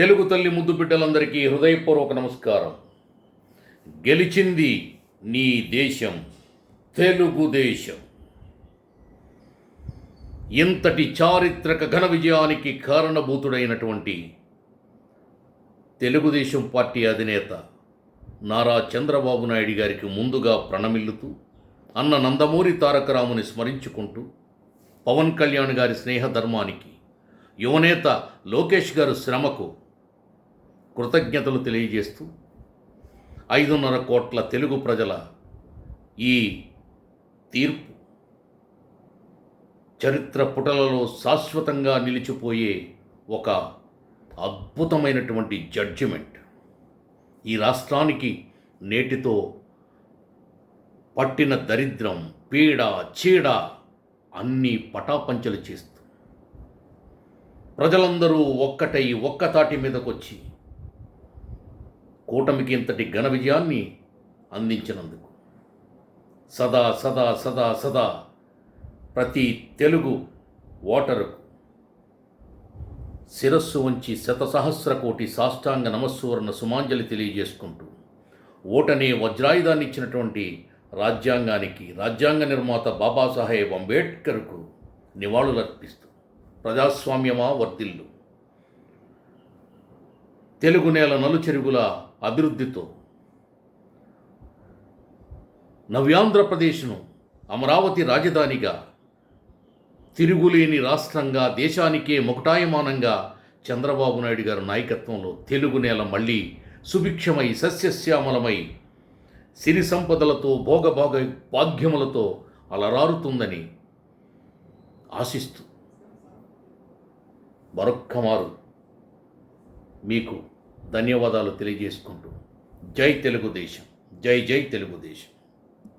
తెలుగు తల్లి ముద్దు బిడ్డలందరికీ హృదయపూర్వక నమస్కారం. గెలిచింది నీ దేశం తెలుగుదేశం ఇంతటి చారిత్రక ఘన విజయానికి కారణభూతుడైనటువంటి తెలుగుదేశం పార్టీ అధినేత నారా చంద్రబాబు నాయుడు గారికి ముందుగా ప్రణమిల్లుతూ అన్న నందమూరి తారకరాముని స్మరించుకుంటూ పవన్ కళ్యాణ్ గారి స్నేహధర్మానికి యువనేత లోకేష్ గారు శ్రమకు కృతజ్ఞతలు తెలియజేస్తూ ఐదున్నర కోట్ల తెలుగు ప్రజల ఈ తీర్పు చరిత్ర పుటలలో శాశ్వతంగా నిలిచిపోయే ఒక అద్భుతమైనటువంటి జడ్జిమెంట్. ఈ రాష్ట్రానికి నేటితో పట్టిన దరిద్రం పీడ చీడ అన్నీ పటాపంచలు చేస్తూ ప్రజలందరూ ఒక్కటై ఒక్కతాటి మీదకొచ్చి కూటమికి ఇంతటి ఘన విజయాన్ని అందించినందుకు. సదా సదా సదా సదా ప్రతి తెలుగు ఓటరుకు శిరస్సు వంచి శతసహస్ర కోటి సాష్టాంగ నమస్సువర్ణ సుమాంజలి తెలియజేసుకుంటూ ఓటనే వజ్రాయుధాన్ని ఇచ్చినటువంటి రాజ్యాంగానికి రాజ్యాంగ నిర్మాత బాబాసాహెబ్ అంబేద్కర్కు నివాళులర్పిస్తూ ప్రజాస్వామ్యమా వర్ధిల్లు. తెలుగు నేల నలుచెరుగుల అభివృద్ధితో. నవ్యాంధ్రప్రదేశ్ను అమరావతి రాజధానిగా తిరుగులేని రాష్ట్రంగా దేశానికే మొకటాయమానంగా చంద్రబాబు నాయుడు గారి నాయకత్వంలో తెలుగు నేల మళ్ళీ సుభిక్షమై సస్యశ్యామలమై సిరి సంపదలతో భోగభోగ భాగ్యములతో అలరారుతుందని ఆశిస్తూ. మరొక్కమారు మీకు ధన్యవాదాలు తెలియజేసుకుంటూ జై తెలుగుదేశం. జై జై తెలుగుదేశం.